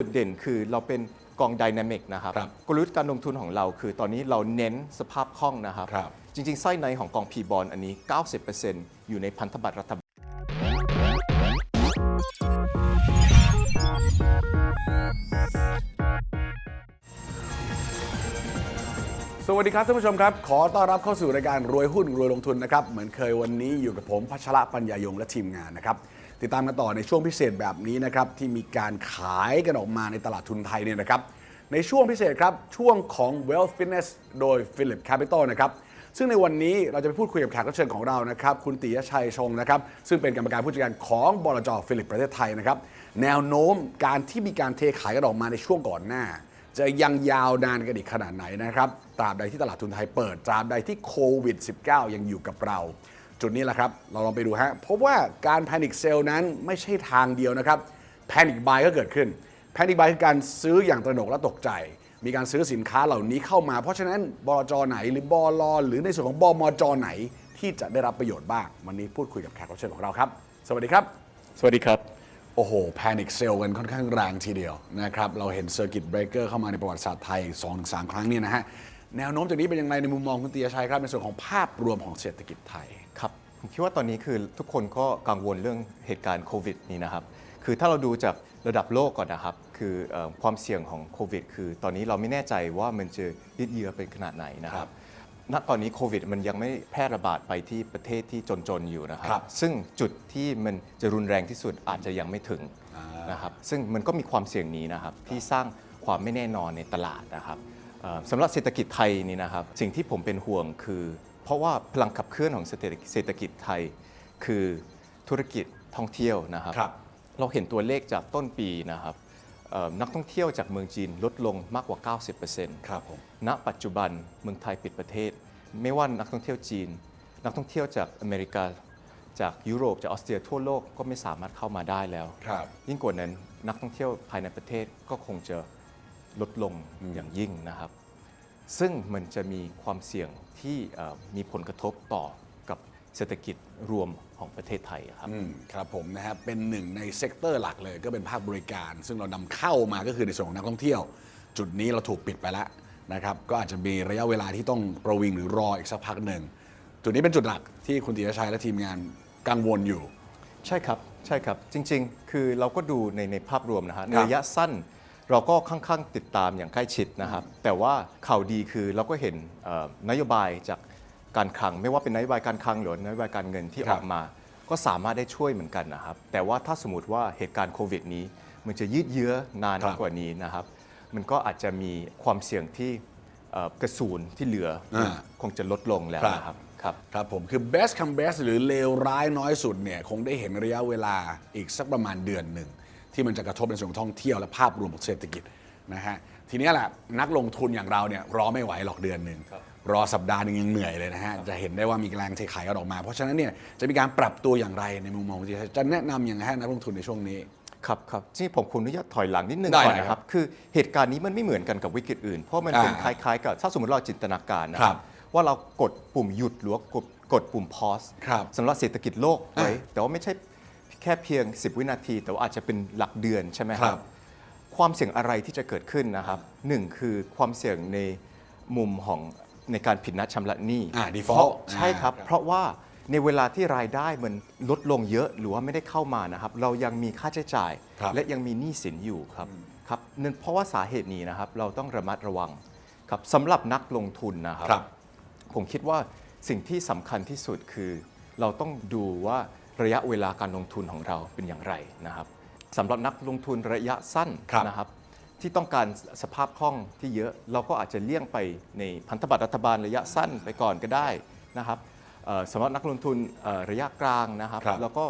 จุดเด่นคือเราเป็นกองดินามิกนะครับครับกลยุทธ์การลงทุนของเราคือตอนนี้เราเน้นสภาพคล่องนะครับครับจริงๆ ไส้ในของกองพีบอลอันนี้ 90%อยู่ในพันธบัตรรัฐบาลสวัสดีครับท่านผู้ชมครับ ขอต้อนรับเข้าสู่รายการรวยหุ้นรวยลงทุนนะครับ เหมือนเคยวันนี้อยู่กับผมพัชระปัญญายงและทีมงานนะครับ ติดตามกันต่อในช่วงพิเศษแบบนี้นะครับที่มีการขายกันออกมาในตลาดทุนไทยเนี่ยนะครับในช่วงพิเศษครับ ช่วงของ Wealth Fitness โดย Philip Capital นะครับซึ่งในวันนี้เราจะไปพูดคุยกับแขกรับเชิญของเรานะครับคุณติยชัยชงนะครับซึ่งเป็นกรรมการผู้จัดการของบลจฟิลิปประเทศไทยนะครับแนวโน้มการที่มีการเทขายกันออกมาในช่วงก่อนหน้า จะยังยาวนานกันอีกขนาดไหนนะครับตราบใดที่ตลาดทุนไทยเปิดตราบใดที่โควิด -19 ยังอยู่กับเรา จุดนี้แหละครับ เราลองไปดูฮะพบว่าการแพนิคเซลนั้นไม่ใช่ทางเดียวนะครับแพนิคบายก็เกิดขึ้นแพนิคบายคือการซื้ออย่างตระหนกและตกใจ มีการซื้อสินค้าเหล่านี้เข้ามา เพราะฉะนั้นบลจไหนหรือบลหรือในส่วนของบมจไหนที่จะได้รับประโยชน์บ้าง วันนี้พูดคุยกับแขกรับเชิญของเราครับ สวัสดีครับ สวัสดีครับ โอ้โหแพนิคเซลกันค่อนข้างแรงทีเดียวนะครับเราเห็นเซอร์กิตเบรกเกอร์เข้ามาในประวัติศาสตร์ไทย2-3 ครั้งเนี่ยนะฮะแนวโน้มจากนี้เป็นยังไงในมุมมองคุณเตียชัยครับในส่วนของภาพรวมของเศรษฐกิจไทยครับ ผมคิดว่าตอนนี้คือทุกคนก็กังวลเรื่องเหตุการณ์โควิดนี้นะครับ คือถ้าเราดูจากระดับโลกก่อนนะครับ คือเอ่อความเสี่ยงของโควิด คือตอนนี้เราไม่แน่ใจว่ามันจะยืดเยื้อเป็นขนาดไหนนะคครัรับบณ ตอนนี้โควิดมันยังไม่แพร่ระบาดไปที่ประเทศที่จนๆอยู่นะครัครับซึ่งจุดที่มันจะรุนแรงที่สุดอาจจะยังไม่ถึงอ่านนะครับ ซึ่งมันก็มีความเสี่ยงนี้นะครับที่สร้างความไม่แน่นอนในตลาดนะครับเอ่อสำหรับเศรษฐกิจไทยนี่นะครับ สิ่งที่ผมเป็นห่วงคือ เพราะว่าพลังขับเคลื่อนของเศรษฐกิจเศรษฐกิจไทย คือธุรกิจท่องเที่ยวนะครับครับเราเห็นตัวเลขจากต้นปีนะครับเอ่อนักท่องเที่ยวจากเมืองจีนลดลงมากกว่า 90%ครับผมณปัจจุบันเมืองไทยปิดประเทศ ไม่ว่านักท่องเที่ยวจีน นักท่องเที่ยวจากอเมริกาจากยุโรปจากออสเตรียทั่วโลกก็ไม่สามารถเข้ามาได้แล้วครับยิ่งกว่านั้นนักท่องเที่ยวภายในประเทศก็คงจะลดลงอย่างยิ่งนะครับ ซึ่งมันจะมีความเสี่ยงที่เอ่อมีผลกระทบต่อกับเศรษฐกิจรวมของประเทศไทยครับอืมครับผมนะฮะเป็นหนึ่งในเซกเตอร์หลักเลยก็เป็นภาคบริการ ซึ่งเรานำเข้ามาก็คือในส่วนของนักท่องเที่ยว จุดนี้เราถูกปิดไปแล้วนะครับก็อาจจะมีระยะเวลาที่ต้องประวิงหรือรออีกสักพักหนึ่งจุดนี้เป็นจุดหลักที่คุณติยชัยและทีมงานกังวลอยู่ ใช่ครับใช่ครับจริง ๆ คือเราก็ดูในในภาพรวมนะฮะในครับระยะสั้น เราก็ค่อนข้างติดตามอย่างใกล้ชิดนะครับ แต่ว่าข่าวดีคือเราก็เห็นนโยบายจากการคลัง ไม่ว่าเป็นนโยบายการคลังหรือนโยบายการเงินที่ออกมา ก็สามารถได้ช่วยเหมือนกันนะครับ แต่ว่าถ้าสมมติว่าเหตุการณ์โควิดนี้ มันจะยืดเยื้อนานกว่านี้นะครับ มันก็อาจจะมีความเสี่ยงที่กระสูนที่เหลืออคงจะลดลงแล้วครับนะครับครับครับผมคือ best come best หรือเลวร้ายน้อยสุดเนี่ยคงได้เห็นระยะเวลาอีกสักประมาณเดือนหนึ่ง ที่มันจะกระทบในส่วนของท่องเที่ยวและภาพรวมของเศรษฐกิจนะฮะทีเนี้ยแหละนักลงทุนอย่างเราเนี่ยรอไม่ไหวหรอกเดือนหนึ่งรอสัปดาห์หนึงยังเหนื่อยเลยนะฮะจะเห็นได้ว่ามีแรงเทขายกันออกมา เพราะฉะนั้นเนี่ยจะมีการปรับตัวอย่างไรในมุมมองที่จะแนะนำอย่างไรให้นักลงทุนในช่วงนี้ครับครับที่ผมขออนุญาตถอยหลังนิดนึงได้ก่อนเลยนะคครัรับบคือเหตุการณ์นี้มันไม่เหมือนกันกับวิกฤตอื่น เพราะมันเป็นคอ่าล้ายๆกับถ้าสมมติเราจินตนาการนะคครัรับบว่าเรากดปุ่มหยุดหรือว่ากดกดปุ่ม pause ครับสำหรับเศรษฐกิจโลกไว้อ่าแต่ว่าไม่ใช่แค่เพียง 10 วินาที แต่ว่าอาจจะเป็นหลักเดือนใช่ไหมคครัรับ บ ความเสี่ยงอะไรที่จะเกิดขึ้นนะครับหนึ่งคือความเสี่ยงในมุมของในการผิดนัดชำระหนี้อ่าเพ default ราะใช่ครับ อ่า เพราะว่าในเวลาที่รายได้มันลดลงเยอะหรือว่าไม่ได้เข้ามานะครับ เรายังมีค่าใช้จ่าย ครับและยังมีหนี้สินอยู่ครับครับนั่นเพราะว่าสาเหตุนี้นะครับ เราต้องระมัดระวังครับสำหรับนักลงทุนนะครับครับ ผมคิดว่าสิ่งที่สำคัญที่สุดคือ เราต้องดูว่า ระยะเวลาการลงทุนของเราเป็นอย่างไรนะครับสำหรับนักลงทุนระยะสั้นครับนะครับ ที่ต้องการสภาพคล่องที่เยอะเราก็อาจจะเลี่ยงไปในพันธบัตรรัฐบาลระยะสั้นไปก่อนก็ได้นะครับเอ่อสำหรับนักลงทุนเอ่อระยะกลางนะครับครับแล้วก็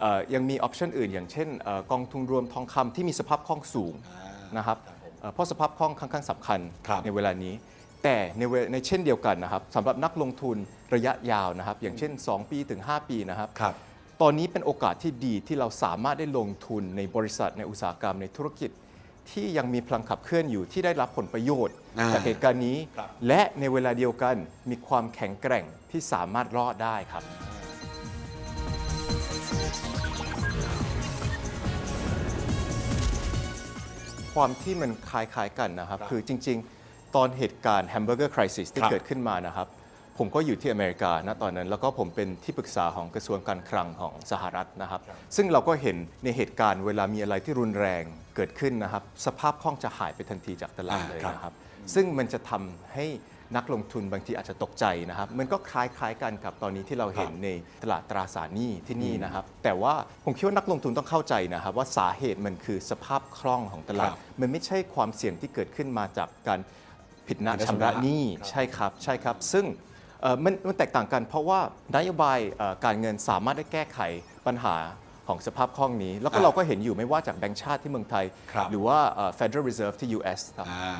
เอ่อยังมีออปชันอื่น อย่างเช่นเอ่อกองทุนรวมทองคำที่มีสภาพคล่องสูงนะครับเอ่อเพราะสภาพคล่องค่อนข้างสำคัญครับในเวลานี้ แต่ในเวในเช่นเดียวกันนะครับสำหรับนักลงทุนระยะยาวนะครับ อย่างเช่น 2 ปีถึง 5 ปีนะครับครับ ตอนนี้เป็นโอกาสที่ดีที่เราสามารถได้ลงทุนในบริษัทในอุตสาหกรรมในธุรกิจ ที่ยังมีพลังขับเคลื่อนอยู่ที่ได้รับผลประโยชน์อ่า จากเหตุการณ์นี้ ครับ และในเวลาเดียวกันมีความแข็งแกร่งที่สามารถรอดได้ครับคความที่มันคล้ายๆกันนะครับ ครับคือจริง ๆ ตอนเหตุการณ์ Hamburger Crisis ที่ครับเกิดขึ้นมานะครับ ผมก็อยู่ที่อเมริกาณตอนนั้น แล้วก็ผมเป็นที่ปรึกษาของกระทรวงการคลังของสหรัฐนะครับ ซึ่งเราก็เห็นในเหตุการณ์เวลามีอะไรที่รุนแรงเกิดขึ้นนะครับ สภาพคล่องจะหายไปทันทีจากตลาดอ่าเลยครับนะครับ ซึ่งมันจะทำให้นักลงทุนบางทีอาจจะตกใจนะครับ มันก็คล้ายๆกันกับตอนนี้ที่เราเห็นในตลาดตราสารหนี้ที่นี่นะครับ แต่ว่าผมคิดว่านักลงทุนต้องเข้าใจนะครับ ว่าสาเหตุมันคือสภาพคล่องของตลาดครับมันไม่ใช่ความเสี่ยงที่เกิดขึ้นมาจากการผิดนัดผิดนัดชำระหนี้ครับใช่ครับใช่ครับ ซึ่งเอ่อ มันมันแตกต่างกัน เพราะว่านโยบายเอ่อการเงินสามารถได้แก้ไขปัญหาของสภาพคล่องนี้ แล้วก็อ่าเราก็เห็นอยู่ไม่ว่าจากแบงก์ชาติที่เมืองไทยครับหรือว่าเอ่อ Federal Reserve ที่ US ครับอ่า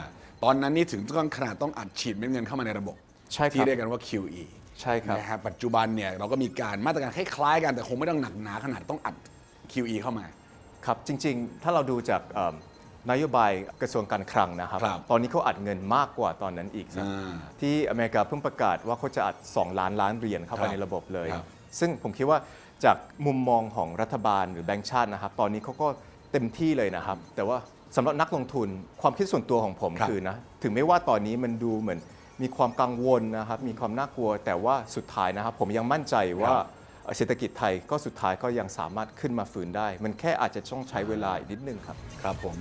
ตอนนั้นนี่ถึงต้องขนาดต้องอัดฉีดเม็ดเงินเข้ามาในระบบใช่ครับที่เรียกกันว่า QE ใช่ครับนะฮะปัจจุบันเนี่ยเราก็มีการมาตรการคล้ายๆกันแต่คงไม่ต้องหนักหนาขนาดต้องอัด QE เข้ามา ครับจริงๆ ถ้าเราดูจากเอิ่ม นโยบายกระทรวงการคลังนะครับ ครับตอนนี้เขาอัดเงินมากกว่าตอนนั้นอีกนะอ่าที่อเมริกาเพิ่งประกาศว่าเขาจะอัด 2 ล้านล้านเหรียญเข้าไปครับในระบบเลย ครับ ซึ่งผมคิดว่าจากมุมมองของรัฐบาลหรือแบงก์ชาตินะครับ ตอนนี้เขาก็เต็มที่เลยนะครับ แต่ว่าสำหรับนักลงทุนความคิดส่วนตัวของผมครับ คือนะถึงแม้ว่าตอนนี้มันดูเหมือนมีความกังวลนะครับ มีความน่ากลัว แต่ว่าสุดท้ายนะครับ ผมยังมั่นใจว่าเศรษฐกิจไทยก็สุดท้ายก็ยังสามารถขึ้นมาฟื้นได้ มันแค่อาจจะต้องใช้เวลาอีกนิดนึงครับ ครับผม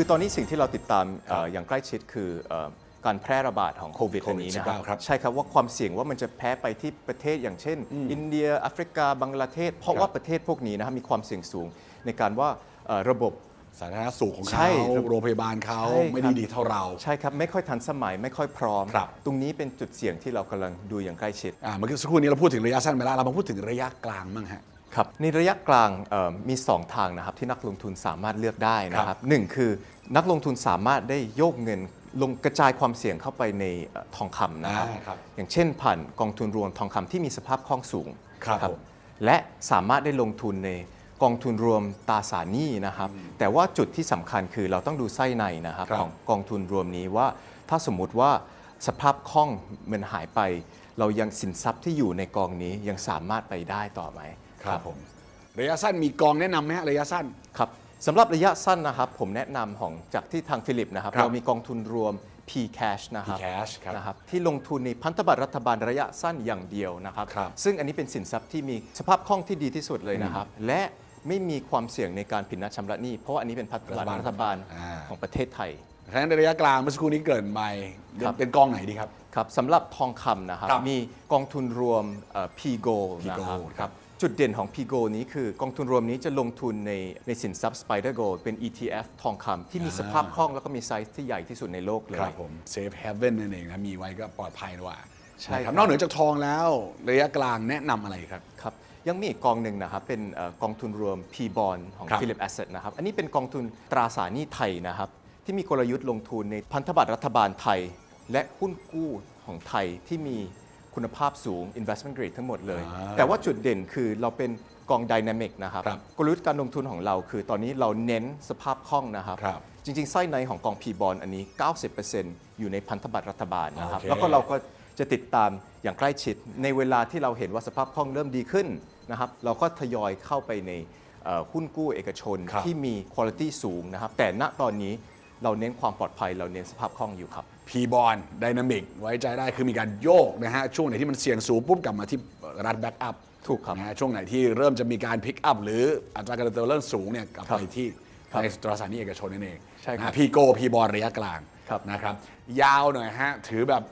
คือตอนนี้สิ่งที่เราติดตามเอ่ออย่างใกล้ชิดคือเอ่อการแพร่ระบาดของโควิดโคอันวิดนี้นะครับ19ครับใช่ครับว่าความเสี่ยงว่ามันจะแพ้ไปที่ประเทศอย่างเช่น อินเดียแอฟริกาบังกลาเทศ เพราะครับว่าประเทศพวกนี้นะครับมีความเสี่ยงสูงในการว่าเอ่อระบบ สาธารณสุขของใช่เขาโรงพยาบาลเขาใช่ครับไม่ได้ดีเท่าเรา ใช่ครับ ไม่ค่อยทันสมัยไม่ค่อยพร้อม ครับ ตรงนี้เป็นจุดเสี่ยงที่เรากำลังดูอย่างใกล้ชิด อ่าเมื่อกี้สักครู่นี้เราพูดถึงระยะสั้นไปแล้วเรามาพูดถึงระยะกลางบ้างฮะ ครับในระยะกลางเอ่อมี 2 ทางนะครับที่นักลงทุนสามารถเลือกได้นะคครัรับบหนึ่งคือนักลงทุนสามารถได้โยกเงินลงกระจายความเสี่ยงเข้าไปในเอ่อทองคำนะครับอ่าครับ อย่างเช่นผ่านกองทุนรวมทองคำที่มีสภาพคล่องสูงครับผมและสามารถได้ลงทุนในกองทุนรวมตราสารหนี้นะครับ แต่ว่าจุดที่สำคัญคือเราต้องดูไส้ในนะครับครับของกองทุนรวมนี้ว่าถ้าสมมุติว่าสภาพคล่องมันหายไป เรายังสินทรัพย์ที่อยู่ในกองนี้ยังสามารถไปได้ต่อไหม ครับผมระยะสั้นมีกองแนะนำไหมฮะระยะสั้น ครับสำหรับระยะสั้นนะครับ ผมแนะนำของจากที่ทางฟิลิปนะครับ ครับเรามีกองทุนรวม P cash นะครับ P-cash ครับนะครับ ที่ลงทุนในพันธบัตรรัฐบาลระยะสั้นอย่างเดียวนะครับ ครับซึ่งอันนี้เป็นสินทรัพย์ที่มีสภาพคล่องที่ดีที่สุดเลยนะครับ และไม่มีความเสี่ยงในการผิดนัดชำระหนี้ เพราะว่าอันนี้เป็นพันธบัตรรัฐบาลอ่า ของประเทศไทยฉะนั้นในระยะกลางเมื่อสักครู่นี้เกริ่นไปครับ เป็นกองไหนดีครับ ครับสำหรับทองคำนะครับ ครับมีกองทุนรวมเอ่อ P Gold นะ P ครับ Gold ครับ จุดเด่นของ P Gold นี้คือกองทุนรวมนี้จะลงทุนในในสินทรัพย์ Spider Gold เป็น ETF ทองคำที่มีสภาพคล่องแล้วก็มีไซส์ที่ใหญ่ที่สุดในโลกเลย ครับผม Safe Haven นั่นเองนะมีไว้ก็ปลอดภัยกว่าใช่นะคครัรับบนอกเหนือจากทองแล้วระยะกลางแนะนำอะไรครับครับยังมีอีกกองหนึ่งนะครับ เป็นเอ่อกองทุนรวม P Bond ของครับ Philip Asset นะครับ อันนี้เป็นกองทุนตราสารหนี้ไทยนะครับ ที่มีกลยุทธ์ลงทุนในพันธบัตรรัฐบาลไทย และหุ้นกู้ของไทยที่มี คุณภาพสูง investment grade ทั้งหมดเลยอ่าแต่ว่าจุดเด่นคือเราเป็นกอง Dynamic นะครับครับกลยุทธ์การลงทุนของเราคือตอนนี้เราเน้นสภาพคล่องนะครับครับจริงๆไส้ในของกอง P Bond อันนี้ 90%อยู่ในพันธบัตรรัฐบาลนะครับโอเคแล้วก็เราก็จะติดตามอย่างใกล้ชิดในเวลาที่เราเห็นว่าสภาพคล่องเริ่มดีขึ้นนะครับเราก็ทยอยเข้าไปในเอ่อหุ้นกู้เอกชนครับที่มีคุณภาพสูงนะครับแต่ณตอนนี้เราเน้นความปลอดภัยเราเน้นสภาพคล่องอยู่ครับ P b o n Dynamic ไว้ใจได้คือมีการโยกนะฮะช่วงไหนที่มันเสี่ยงสูงปุ๊บกลับมาที่รัฐแบ็กอัพถูกครับนะฮะช่วงไหนที่เริ่มจะมีการพิกอัพหรืออัตราการเติบโตเริ่มสูงเนี่ยกลับครับไปที่ครับในตราสารหนี้เอกชนนั่นเองใช่ครับพีโกพีบอลระยะกลางครับ นะครับ ยาวหน่อยฮะถือแบบ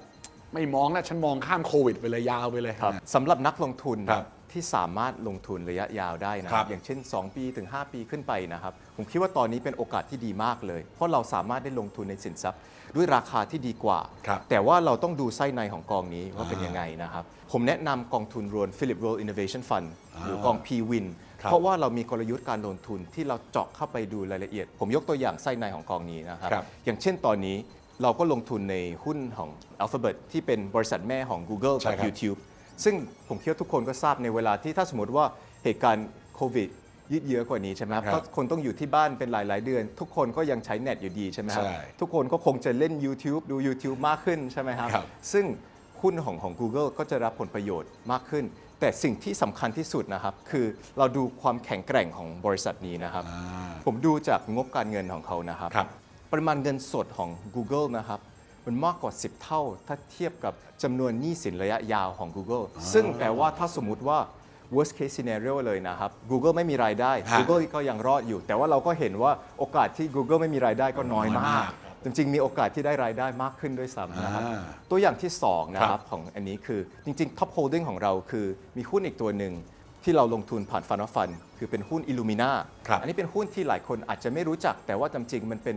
ไม่มองนะฉันมองข้ามโควิด ไปเลยยาวไปเลย ครับสำหรับนักลงทุน ครับ ที่สามารถลงทุนระยะยาวได้นะคครัรับบอย่างเช่น 2 ปีถึง 5 ปีขึ้นไปนะครับ ผมคิดว่าตอนนี้เป็นโอกาสที่ดีมากเลย เพราะเราสามารถได้ลงทุนในสินทรัพย์ ด้วยราคาที่ดีกว่า ครับแต่ว่าเราต้องดูไส้ในของกองนี้ว่าเป็นอ่ายัยังไงนะครับ ผมแนะนำกองทุนรวม Philip World Innovation Fund หรือกอง P-Win ครับ เพราะว่าเรามีกลยุทธ์การลงทุนที่เราเจาะเข้าไปดูรายละเอียด ผมยกตัวอย่างไส้ในของกองนี้นะครับ ครับ อย่างเช่นตอนนี้เราก็ลงทุนในหุ้นของ Alphabet ที่เป็นบริษัทแม่ของ Google ใช่กับ ครับ YouTube ซึ่งผมคิดว่าทุกคนก็ทราบในเวลาที่ถ้าสมมติว่าเหตุการณ์โควิดยืดเยื้อกว่านี้ใช่ไหมครับครับก็คนต้องอยู่ที่บ้านเป็นหลาย ๆ เดือน ทุกคนก็ยังใช้เน็ตอยู่ดีใช่ไหมครับใช่ทุกคนก็คงจะเล่น YouTube ดู YouTube มากขึ้นใช่ไหมครับ ครับ ซึ่งหุ้นของของ Google ก็จะรับผลประโยชน์มากขึ้น แต่สิ่งที่สำคัญที่สุดนะครับ คือเราดูความแข็งแกร่งของบริษัทนี้นะครับ ผมดูจากงบการเงินของเขานะครับ ครับ ปริมาณเงินสดของ Google นะครับ มันมากกว่า 10 เท่า ถ้าเทียบกับจำนวนหนี้สินระยะยาวของ Google ซึ่งแปลว่าถ้าสมมุติว่า worst case scenario เลยนะครับ Google ไม่มีรายได้ฮะ Google ก็ยังรอดอยู่ แต่ว่าเราก็เห็นว่าโอกาสที่ Google ไม่มีรายได้ก็น้อยมาก จริง ๆ มีโอกาสที่ได้รายได้มากขึ้นด้วยซ้ำนะครับอ่าตัวอย่างที่ 2 นะคครัรับบของอันนี้คือจริง ๆ top holding ของเราคือมีหุ้นอีกตัวหนึ่งที่เราลงทุนผ่านฟันฟัน คือเป็นหุ้น Illumina ครับอันนี้เป็นหุ้นที่หลายคนอาจจะไม่รู้จัก แต่ว่าจริงๆมันเป็น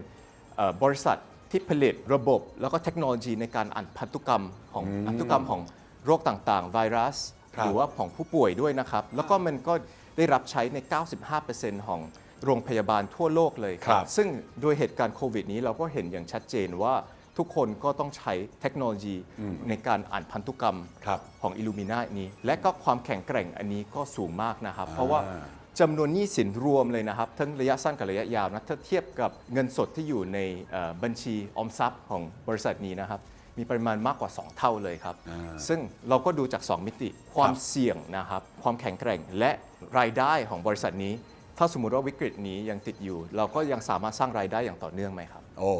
เอ่อบริษัท ที่ผลิตระบบแล้วก็เทคโนโลยีในการอ่านพันธุกรรมของพันธุกรรมของโรคต่างๆ ไวรัสครับหรือว่าของผู้ป่วยด้วยนะครับ แล้วก็มันก็ได้รับใช้ใน 95%ของโรงพยาบาลทั่วโลกเลยคครัรับบซึ่งโดยเหตุการณ์โควิดนี้เราก็เห็นอย่างชัดเจนว่าทุกคนก็ต้องใช้เทคโนโลยีในการอ่านพันธุกรรมครับของ Illumina นี้ และก็ความแข็งแกร่งอันนี้ก็สูงมากนะครับ เพราะว่า จำนวนหนี้สินรวมเลยนะครับ ทั้งระยะสั้นกับระยะยาวนะถ้าเทียบกับเงินสดที่อยู่ในเอ่อบัญชีออมทรัพย์ของบริษัทนี้นะครับมีปริมาณมากกว่า 2 เท่าเลยครับอ่าซึ่งเราก็ดูจาก 2 มิติ ความเสี่ยงนะครับ ความแข็งแกร่งและรายได้ของบริษัทนี้ ถ้าสมมุติว่าวิกฤตนี้ยังติดอยู่ เราก็ยังสามารถสร้างรายได้อย่างต่อเนื่องไหมครับ โอ้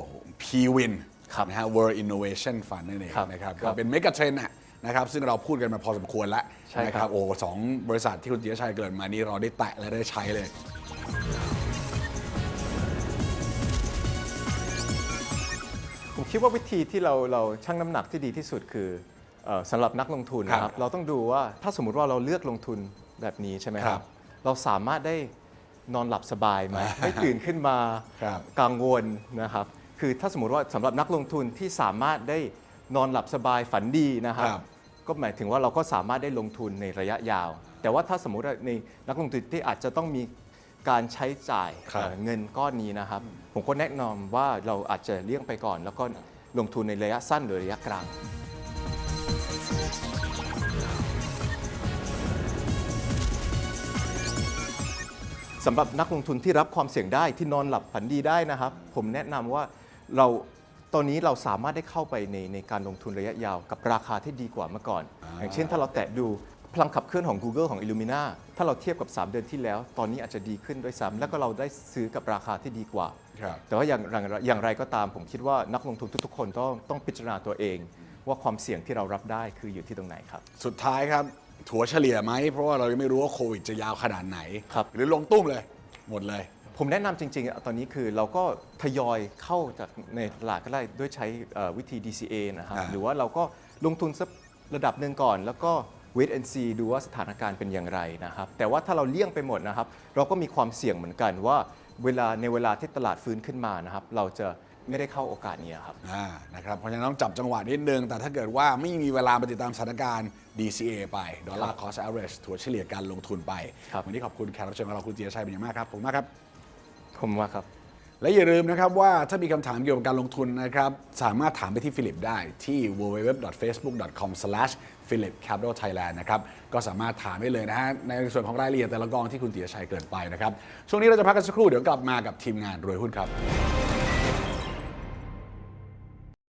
พีวินครับนะฮะ World Innovation Fund นั่นเองครับนะครับครัก็บเป็นเมกะเทรนด์ นะครับซึ่งเราพูดกันมาพอสมควรแล้วใช่นะคครัรับบโอ้สองบริษัทที่คุณเจียชัยเกิดมานี่เราได้แตะและได้ใช้เลย ผมคิดว่าวิธีที่เราเราชั่งน้ำหนักที่ดีที่สุดคือเออสำหรับนักลงทุนนะคครัรับบเราต้องดูว่าถ้าสมมุติว่าเราเลือกลงทุนแบบนี้ใช่ไหมคครัรับบเราสามารถได้นอนหลับสบายไหม ไม่ตื่นขึ้นมาครับกังวลนะครับ คือถ้าสมมติว่าสำหรับนักลงทุนที่สามารถได้ นอนหลับสบายฝันดีนะครับ ครับ ก็หมายถึงว่าเราก็สามารถได้ลงทุนในระยะยาว แต่ว่าถ้าสมมุติว่าในนักลงทุนที่อาจจะต้องมีการใช้จ่ายครับ เอ่อเงินก้อนนี้นะครับ ผมก็แนะนำว่าเราอาจจะเลี่ยงไปก่อน แล้วก็ลงทุนในระยะสั้นหรือระยะกลาง สำหรับนักลงทุนที่รับความเสี่ยงได้ที่นอนหลับฝันดีได้นะครับ ผมแนะนำว่าเรา ตอนนี้เราสามารถได้เข้าไปในในการลงทุนระยะยาวกับราคาที่ดีกว่าเมื่อก่อน อย่างเช่นถ้าเราแตะดูพลังขับเคลื่อนของ Google ของ Illumina ถ้าเราเทียบกับ 3 เดือนที่แล้ว ตอนนี้อาจจะดีขึ้นด้วยซ้ำแล้วก็เราได้ซื้อกับราคาที่ดีกว่าครับแต่ว่าอย่างอย่างอย่างไรก็ตามผมคิดว่านักลงทุนทุกๆ คนต้องต้องพิจารณาตัวเอง ว่าความเสี่ยงที่เรารับได้คืออยู่ที่ตรงไหนครับ สุดท้ายครับ ถัวเฉลี่ยไหมเพราะว่าเรายังไม่รู้ว่าโควิดจะยาวขนาดไหนครับหรือลงตุ้มเลย หมดเลย ผมแนะนำจริงๆอะตอนนี้คือเราก็ทยอยเข้าจากในตลาดก็ได้ด้วยใช้เอ่อวิธี DCA นะครับอ่า หรือว่าเราก็ลงทุนสักระดับหนึ่งก่อน แล้วก็ wait and see ดูว่าสถานการณ์เป็นอย่างไรนะครับ แต่ว่าถ้าเราเลี่ยงไปหมดนะครับ เราก็มีความเสี่ยงเหมือนกันว่าเวลาในเวลาที่ตลาดฟื้นขึ้นมานะครับ เราจะไม่ได้เข้าโอกาสนี้ครับ อ่านะครับเพราะฉะนั้นต้องจับจังหวะนิดนึง แต่ถ้าเกิดว่าไม่มีเวลาไปติดตามสถานการณ์ DCA ไปดอลลาร์ cost average ถัวเฉลี่ยการลงทุนไป ครับ วันนี้ขอบคุณแขกรับเชิญของเราคุณเจียชัยเป็นอย่างมากครับผมมากครับ ผมว่าครับ และอย่าลืมนะครับว่าถ้ามีคำถามเกี่ยวกับการลงทุนนะครับ สามารถถามไปที่ฟิลิปได้ที่ www.facebook.com/philipcapitalthailand นะครับก็สามารถถามได้เลยนะฮะในส่วนของรายละเอียดแต่ละกองที่คุณเตียชัยเกรินไปนะครับช่วงนี้เราจะพักกันสักครู่เดี๋ยวกลับมากับทีมงานรวยหุ้นครับ